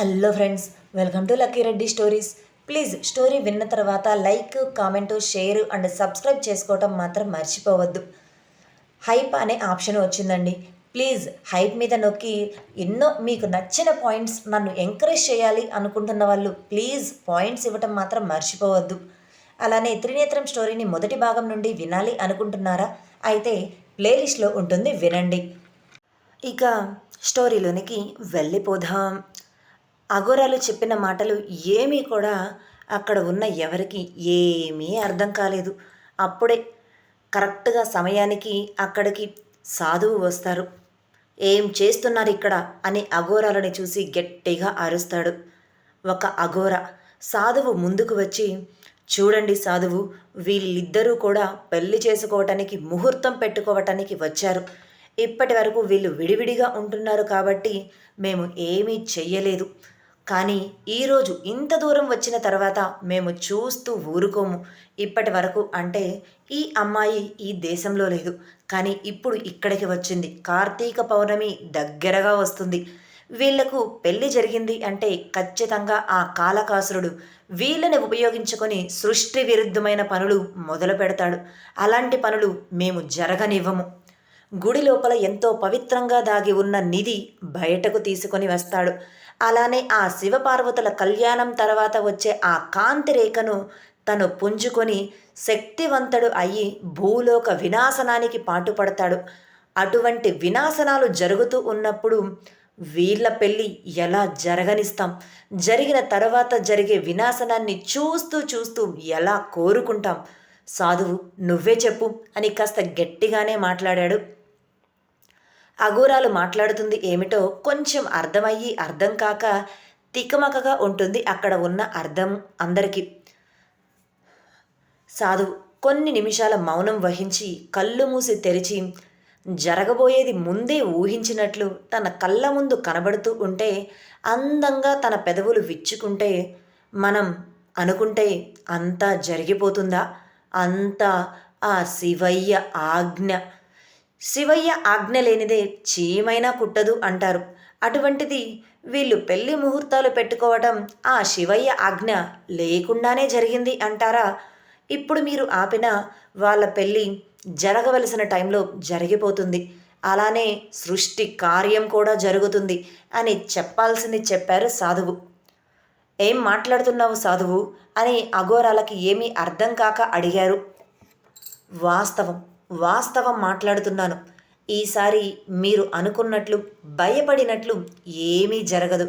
Hello friends welcome to Lucky Reddy stories. Please story విన్న తర్వాత like comment share and subscribe చేసుకోవటం మాత్రం మర్చిపోవద్దు. హైప్ అనే ఆప్షన్ వచ్చిందండి. ప్లీజ్ హైప్ మీద నొక్కి ఎన్నో మీకు నచ్చిన పాయింట్స్ నన్ను ఎంకరేజ్ చేయాలి అనుకుంటున్న వాళ్ళు ప్లీజ్ పాయింట్స్ ఇవ్వటం మాత్రం మర్చిపోవద్దు. అలానే త్రినేత్రం స్టోరీని మొదటి భాగం నుండి వినాలి అనుకుంటున్నారా? అయితే ప్లేలిస్ట్లో ఉంటుంది వినండి. ఇక స్టోరీలోనికి వెళ్ళిపోదాం. అఘోరాలు చెప్పిన మాటలు ఏమీ కూడా అక్కడ ఉన్న ఎవరికి ఏమీ అర్థం కాలేదు. అప్పుడే కరెక్ట్గా సమయానికి అక్కడికి సాధువు వస్తారు. ఏం చేస్తున్నారు ఇక్కడ? అని అఘోరాలని చూసి గట్టిగా అరుస్తాడు. ఒక అఘోర సాధువు ముందుకు వచ్చి చూడండి సాధువు వీళ్ళిద్దరూ కూడా పెళ్ళి చేసుకోవటానికి ముహూర్తం పెట్టుకోవటానికి వచ్చారు. ఇప్పటి వరకు వీళ్ళు విడివిడిగా ఉంటున్నారు కాబట్టి మేము ఏమీ చెయ్యలేదు. కానీ ఈరోజు ఇంత దూరం వచ్చిన తర్వాత మేము చూస్తూ ఊరుకోము. ఇప్పటి వరకు అంటే ఈ అమ్మాయి ఈ దేశంలో లేదు. కానీ ఇప్పుడు ఇక్కడికి వచ్చింది. కార్తీక పౌర్ణమి దగ్గరగా వస్తుంది. వీళ్ళకు పెళ్ళి జరిగింది అంటే ఖచ్చితంగా ఆ కాలకాసురుడు వీళ్ళని ఉపయోగించుకొని సృష్టి విరుద్ధమైన పనులు మొదలు పెడతాడు అలాంటి పనులు మేము జరగనివ్వము. గుడి లోపల ఎంతో పవిత్రంగా దాగి ఉన్న నిధి బయటకు తీసుకొని వస్తాడు. అలానే ఆ శివపార్వతుల కళ్యాణం తర్వాత వచ్చే ఆ కాంతి రేఖను తను పుంజుకొని శక్తివంతుడు అయ్యి భూలోక వినాశనానికి పాటుపడతాడు. అటువంటి వినాశనాలు జరుగుతూ ఉన్నప్పుడు వీళ్ళ పెళ్ళి ఎలా జరగనిస్తాం? జరిగిన తర్వాత జరిగే వినాశనాన్ని చూస్తూ చూస్తూ ఎలా కోరుకుంటాం? సాధువు నువ్వే చెప్పు అని కాస్త గట్టిగానే మాట్లాడాడు. అఘోరాలు మాట్లాడుతుంది ఏమిటో కొంచెం అర్థమయ్యి అర్థం కాక తికమకగా ఉంటుంది అక్కడ ఉన్న అర్థం అందరికీ. సాధువు కొన్ని నిమిషాల మౌనం వహించి కళ్ళు మూసి తెరిచి జరగబోయేది ముందే ఊహించినట్లు తన కళ్ళ ముందు కనబడుతూ ఉంటే అందంగా తన పెదవులు విచ్చుకుంటే మనం అనుకుంటే అంతా జరిగిపోతుందా? అంతా ఆ శివయ్య ఆజ్ఞ. శివయ్య ఆజ్ఞ లేనిదే చీమైనా కుట్టదు అంటారు. అటువంటిది వీళ్ళు పెళ్ళి ముహూర్తాలు పెట్టుకోవటం ఆ శివయ్య ఆజ్ఞ లేకుండానే జరిగింది అంటారా? ఇప్పుడు మీరు ఆపిన వాళ్ళ పెళ్ళి జరగవలసిన టైంలో జరిగిపోతుంది. అలానే సృష్టి కార్యం కూడా జరుగుతుంది అని చెప్పాల్సింది చెప్పారు సాధువు. ఏం మాట్లాడుతున్నావు సాధువు? అని అఘోరాలకి ఏమీ అర్థం కాక అడిగారు. వాస్తవం. వాస్తవం మాట్లాడుతున్నాను. ఈసారి మీరు అనుకున్నట్లు భయపడినట్లు ఏమీ జరగదు.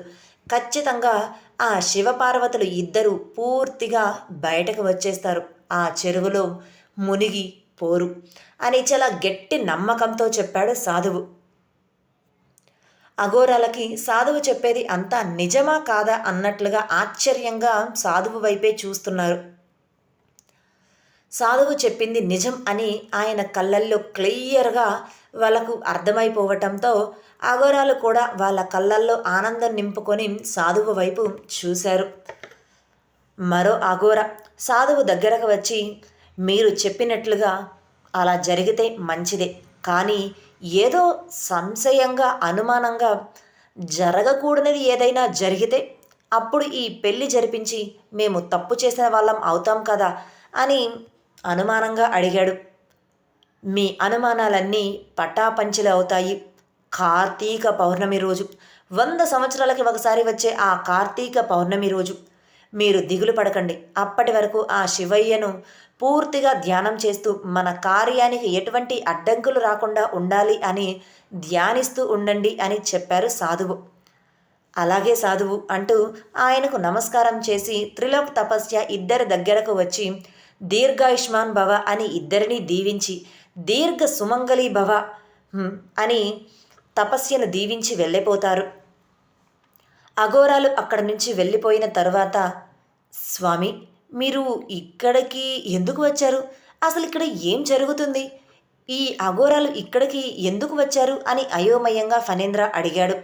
ఖచ్చితంగా ఆ శివపార్వతులు ఇద్దరు పూర్తిగా బయటకు వచ్చేస్తారు. ఆ చెరువులో మునిగి పోరు అని చాలా గట్టి నమ్మకంతో చెప్పాడు సాధువు. అఘోరాలకి సాధువు చెప్పేది అంతా నిజమా కాదా అన్నట్లుగా ఆశ్చర్యంగా సాధువు వైపే చూస్తున్నారు. సాధువు చెప్పింది నిజం అని ఆయన కళ్ళల్లో క్లియర్గా వాళ్ళకు అర్థమైపోవటంతో అఘోరాలు కూడా వాళ్ళ కళ్ళల్లో ఆనందం నింపుకొని సాధువు వైపు చూశారు. మరో అఘోర సాధువు దగ్గరకు వచ్చి మీరు చెప్పినట్లుగా అలా జరిగితే మంచిదే కానీ ఏదో సంశయంగా అనుమానంగా జరగకూడనిది ఏదైనా జరిగితే అప్పుడు ఈ పెళ్ళి జరిపించి మేము తప్పు చేసిన వాళ్ళం అవుతాం కదా అని అనుమానంగా అడిగాడు. మీ అనుమానాలన్నీ పటాపంచలు అవుతాయి. కార్తీక పౌర్ణమి రోజు. వంద సంవత్సరాలకి ఒకసారి వచ్చే ఆ కార్తీక పౌర్ణమి రోజు. మీరు దిగులు పడకండి. అప్పటి వరకు ఆ శివయ్యను పూర్తిగా ధ్యానం చేస్తూ మన కార్యానికి ఎటువంటి అడ్డంకులు రాకుండా ఉండాలి అని ధ్యానిస్తూ ఉండండి అని చెప్పారు సాధువు. అలాగే సాధువు అంటూ ఆయనకు నమస్కారం చేసి త్రిలోక్ తపస్య ఇద్దరి దగ్గరకు వచ్చి దీర్ఘాయుష్మాన్ భవ అని ఇద్దరిని దీవించి దీర్ఘ సుమంగళి భవ అని తపస్యను దీవించి వెళ్ళిపోతారు. అఘోరాలు అక్కడి నుంచి వెళ్ళిపోయిన తర్వాత స్వామి మీరు ఇక్కడికి ఎందుకు వచ్చారు? అసలు ఇక్కడ ఏం జరుగుతుంది? ఈ అఘోరాలు ఇక్కడికి ఎందుకు వచ్చారు? అని అయోమయంగా ఫణేంద్ర అడిగాడు.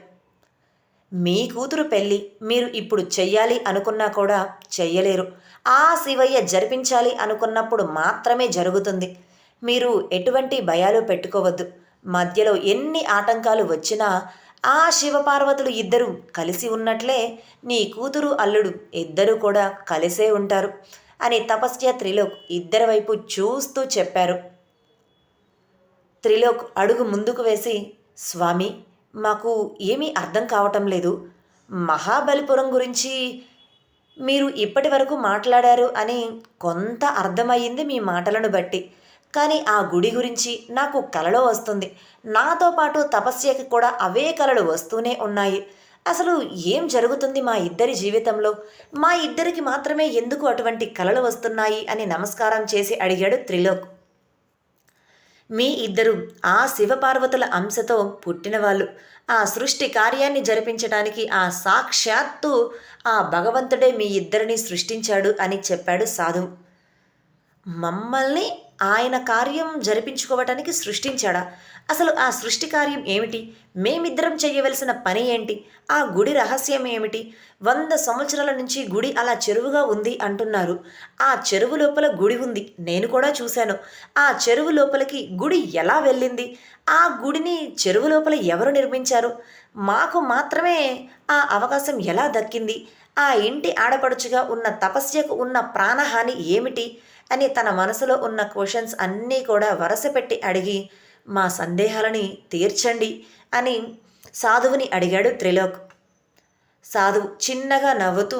మీ కూతురు పెళ్ళి మీరు ఇప్పుడు చెయ్యాలి అనుకున్నా కూడా చెయ్యలేరు. ఆ శివయ్య జరిపించాలి అనుకున్నప్పుడు మాత్రమే జరుగుతుంది. మీరు ఎటువంటి భయాలు పెట్టుకోవద్దు. మధ్యలో ఎన్ని ఆటంకాలు వచ్చినా ఆ శివపార్వతులు ఇద్దరు కలిసి ఉన్నట్లే నీ కూతురు అల్లుడు ఇద్దరు కూడా కలిసే ఉంటారు అని తపస్య త్రిలోక్ ఇద్దరి వైపు చూస్తూ చెప్పారు. త్రిలోక్ అడుగు ముందుకు వేసి స్వామి మాకు ఏమీ అర్థం కావటం లేదు. మహాబలిపురం గురించి మీరు ఇప్పటి వరకు మాట్లాడారు అని కొంత అర్థమయ్యింది మీ మాటలను బట్టి. కానీ ఆ గుడి గురించి నాకు కలలో వస్తుంది. నాతో పాటు తపస్యకి కూడా అవే కలలు వస్తూనే ఉన్నాయి. అసలు ఏం జరుగుతుంది మా ఇద్దరి జీవితంలో? మా ఇద్దరికి మాత్రమే ఎందుకు అటువంటి కలలు వస్తున్నాయి అని నమస్కారం చేసి అడిగాడు త్రిలోక్. మీ ఇద్దరు ఆ శివపార్వతుల అంశతో పుట్టినవాళ్ళు. ఆ సృష్టి కార్యాన్ని జరిపించడానికి ఆ సాక్షాత్తు ఆ భగవంతుడే మీ ఇద్దరిని సృష్టించాడు అని చెప్పాడు సాధు. మమ్మల్ని ఆయన కార్యం జరిపించుకోవటానికి సృష్టించాడా? అసలు ఆ సృష్టి కార్యం ఏమిటి? మేమిద్దరం చేయవలసిన పని ఏంటి? ఆ గుడి రహస్యం ఏమిటి? వంద సంవత్సరాల నుంచి గుడి అలా చెరువుగా ఉంది అంటున్నారు. ఆ చెరువు లోపల గుడి ఉంది. నేను కూడా చూశాను. ఆ చెరువు లోపలికి గుడి ఎలా వెళ్ళింది? ఆ గుడిని చెరువు లోపల ఎవరు నిర్మించారు? మాకు మాత్రమే ఆ అవకాశం ఎలా దక్కింది? ఆ ఇంటి ఆడపడుచుగా ఉన్న తపస్యకు ఉన్న ప్రాణహాని ఏమిటి? అని తన మనసులో ఉన్న క్వశ్చన్స్ అన్నీ కూడా వరసపెట్టి అడిగి మా సందేహాలని తీర్చండి అని సాధువుని అడిగాడు త్రిలోక్. సాధువు చిన్నగా నవ్వుతూ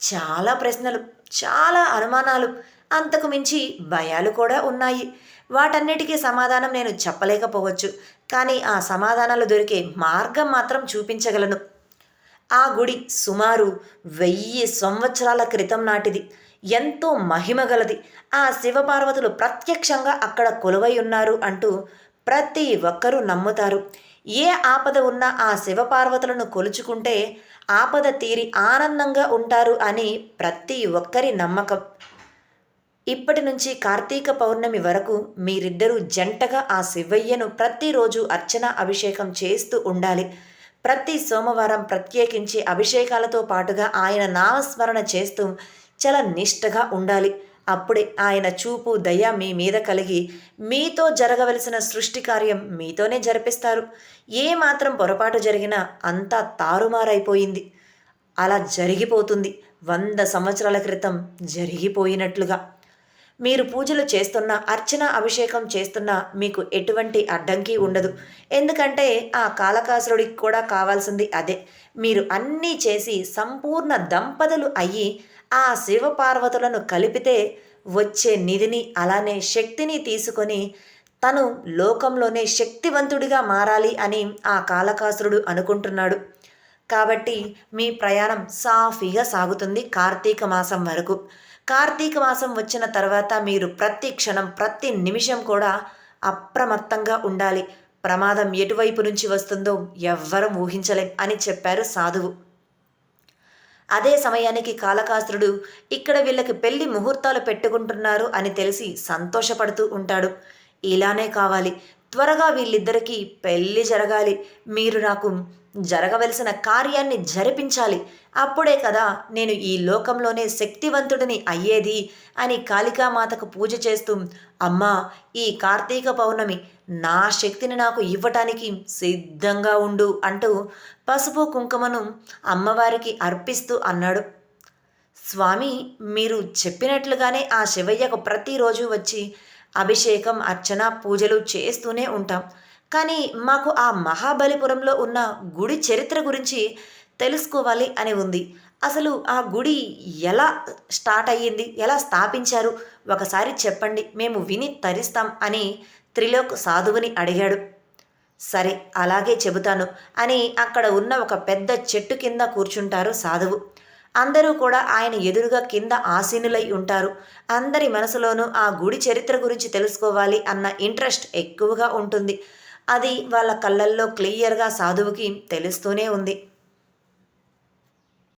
చాలా ప్రశ్నలు చాలా అనుమానాలు అంతకు మించి భయాలు కూడా ఉన్నాయి. వాటన్నిటికీ సమాధానం నేను చెప్పలేకపోవచ్చు కానీ ఆ సమాధానాలు దొరికే మార్గం మాత్రం చూపించగలను. ఆ గుడి సుమారు వెయ్యి సంవత్సరాల క్రితం నాటిది. ఎంతో మహిమగలది ఆ శివపార్వతులు ప్రత్యక్షంగా అక్కడ కొలువై ఉన్నారు అంటూ ప్రతి ఒక్కరూ నమ్ముతారు. ఏ ఆపద ఉన్నా ఆ శివపార్వతులను కొలుచుకుంటే ఆపద తీరి ఆనందంగా ఉంటారు అని ప్రతి ఒక్కరి నమ్మకం. ఇప్పటి నుంచి కార్తీక పౌర్ణమి వరకు మీరిద్దరూ జంటగా ఆ శివయ్యను ప్రతిరోజు అర్చన అభిషేకం చేస్తూ ఉండాలి. ప్రతి సోమవారం ప్రత్యేకించి అభిషేకాలతో పాటుగా ఆయన నామస్మరణ చేస్తూ చాలా నిష్టగా ఉండాలి. అప్పుడే ఆయన చూపు దయ మీ మీద కలిగి మీతో జరగవలసిన సృష్టి కార్యం మీతోనే జరిపిస్తారు. ఏ మాత్రం పొరపాటు జరిగినా అంతా తారుమారైపోయింది. అలా జరిగిపోతుంది. వంద సంవత్సరాల క్రితం జరిగిపోయినట్లుగా. మీరు పూజలు చేస్తున్న అర్చన అభిషేకం చేస్తున్న మీకు ఎటువంటి అడ్డంకి ఉండదు. ఎందుకంటే ఆ కాలకాసురుడికి కూడా కావాల్సింది అదే. మీరు అన్నీ చేసి సంపూర్ణ దంపతులు అయ్యి ఆ శివపార్వతులను కలిపితే వచ్చే నిధిని అలానే శక్తిని తీసుకొని తను లోకంలోనే శక్తివంతుడిగా మారాలి అని ఆ కాలకాసురుడు అనుకుంటున్నాడు. కాబట్టి మీ ప్రయాణం సాఫీగా సాగుతుంది కార్తీక మాసం వరకు. కార్తీక మాసం వచ్చిన తర్వాత మీరు ప్రతి క్షణం ప్రతి నిమిషం కూడా అప్రమత్తంగా ఉండాలి. ప్రమాదం ఎటువైపు నుంచి వస్తుందో ఎవ్వరం ఊహించలేం అని చెప్పారు సాధువు. అదే సమయానికి కాలకాసురుడు ఇక్కడ వీళ్ళకి పెళ్ళి ముహూర్తాలు పెట్టుకుంటున్నారు అని తెలిసి సంతోషపడుతూ ఉంటాడు. ఇలానే కావాలి. త్వరగా వీళ్ళిద్దరికీ పెళ్ళి జరగాలి. మీరు నాకు జరగవలసిన కార్యాన్ని జరిపించాలి. అప్పుడే కదా నేను ఈ లోకంలోనే శక్తివంతుడిని అయ్యేది అని కాళికామాతకు పూజ చేస్తూ అమ్మా ఈ కార్తీక పౌర్ణమి నా శక్తిని నాకు ఇవ్వటానికి సిద్ధంగా ఉండు అంటూ పసుపు కుంకుమను అమ్మవారికి అర్పిస్తూ అన్నాడు. స్వామి మీరు చెప్పినట్లుగానే ఆ శివయ్యకు ప్రతిరోజు వచ్చి అభిషేకం అర్చన పూజలు చేస్తూనే ఉంటాం. కానీ మాకు ఆ మహాబలిపురంలో ఉన్న గుడి చరిత్ర గురించి తెలుసుకోవాలి అని ఉంది. అసలు ఆ గుడి ఎలా స్టార్ట్ అయ్యింది? ఎలా స్థాపించారు? ఒకసారి చెప్పండి. మేము విని తరిస్తాం అని త్రిలోక్ సాధువుని అడిగాడు. సరే అలాగే చెబుతాను అని అక్కడ ఉన్న ఒక పెద్ద చెట్టు కింద కూర్చుంటారు సాధువు. అందరూ కూడా ఆయన ఎదురుగా కింద ఆసీనులై ఉంటారు. అందరి మనసులోనూ ఆ గుడి చరిత్ర గురించి తెలుసుకోవాలి అన్న ఇంట్రెస్ట్ ఎక్కువగా ఉంటుంది. అది వాళ్ళ కళ్ళల్లో క్లియర్గా సాధువుకి తెలుస్తూనే ఉంది.